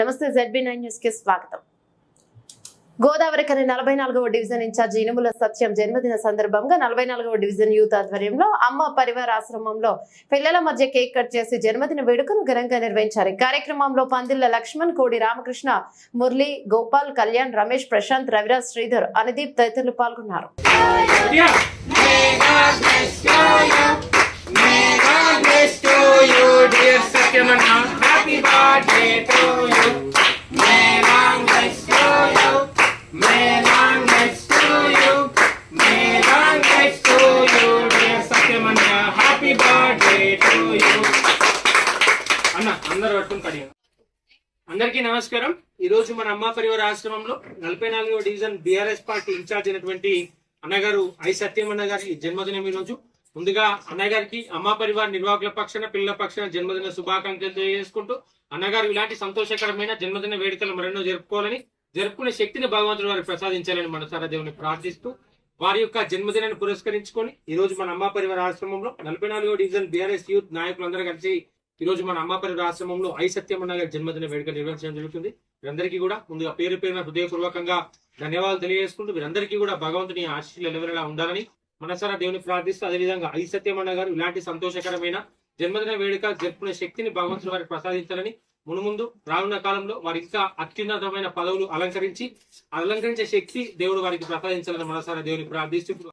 నమస్తే ZB nine న్యూస్కి స్వాగతం. గోదావరి కని నలభై నాలుగవ డివిజన్ ఇన్ఛార్జ్ ఇనుముల సత్యం జన్మదిన సందర్భంగా నలభై నాలుగవ డివిజన్ యూత్ ఆధ్వర్యంలో అమ్మ పరివార ఆశ్రమంలో పిల్లల మధ్య కేక్ కట్ చేసి జన్మదిన వేడుకను ఘనంగా నిర్వహించారు. కార్యక్రమంలో పందిళ్ళ లక్ష్మణ్ కోడి రామకృష్ణ మురళి గోపాల్ కళ్యాణ్ రమేష్ ప్రశాంత్ రవిరాజ్ శ్రీధర్ అనుదీప్ తదితరులు పాల్గొన్నారు. Satyamana. Happy birthday to you. May long bless to you. May long bless to you. May long bless to you, dear Satyamana. Happy birthday to you. అన్న అందరు పట్టుకుని కడిగా అందరికీ నమస్కారం ఈ రోజు మన అమ్మ పరివార ఆశ్రమంలో నలభై నాలుగవ డివిజన్ బిఆర్ఎస్ పార్టీ ఇన్ఛార్జ్ అయినటువంటి అన్నగారు ఐ సత్యం అన్న గారి జన్మదినం ఈ రోజు ముందుగా అన్నయ్య గారికి అమ్మ పరివార నిర్వాహకుల పక్షాన పిల్లల పక్షాన జన్మదిన శుభాకాంక్షలు తెలియజేసుకుంటూ అన్నగారు ఇలాంటి సంతోషకరమైన జన్మదిన వేడుకలు మరెన్నో జరుపుకోవాలని జరుపుకునే శక్తిని భగవంతుడు వారికి ప్రసాదించాలని మనసారా దేవుని ప్రార్థిస్తూ వారి యొక్క జన్మదినాన్ని పురస్కరించుకొని ఈ రోజు మన అమ్మా పరివార ఆశ్రమంలో నలభై నాలుగో డివిజన్ బీఆర్ఎస్ యూత్ నాయకులందరూ కలిసి ఈ రోజు మన అమ్మా పరివార ఆశ్రమంలో ఐ సత్యమన్న గారి జన్మదిన వేడుక నిర్వహించడం జరుగుతుంది. వీరందరికీ కూడా ముందుగా పేరు పేరున హృదయపూర్వకంగా ధన్యవాదాలు తెలియజేసుకుంటూ వీరందరికీ కూడా భగవంతుని ఆశీస్సులు ఎలవెలలా ఉండాలని మనసారా దేవుని ప్రార్థిస్తూ అదేవిధంగా ఐ సత్యమన్న గారు ఇలాంటి సంతోషకరమైన జన్మదిన వేడుక జరుపుకునే శక్తిని భగవంతుడు వారికి ప్రసాదించాలని మునుముందు రానున్న కాలంలో వారి ఇంకా అత్యున్నతమైన పదవులు అలంకరించి అలంకరించే శక్తి దేవుడు వారికి ప్రసాదించాలని మనసారా దేవుని ప్రార్థిస్తూ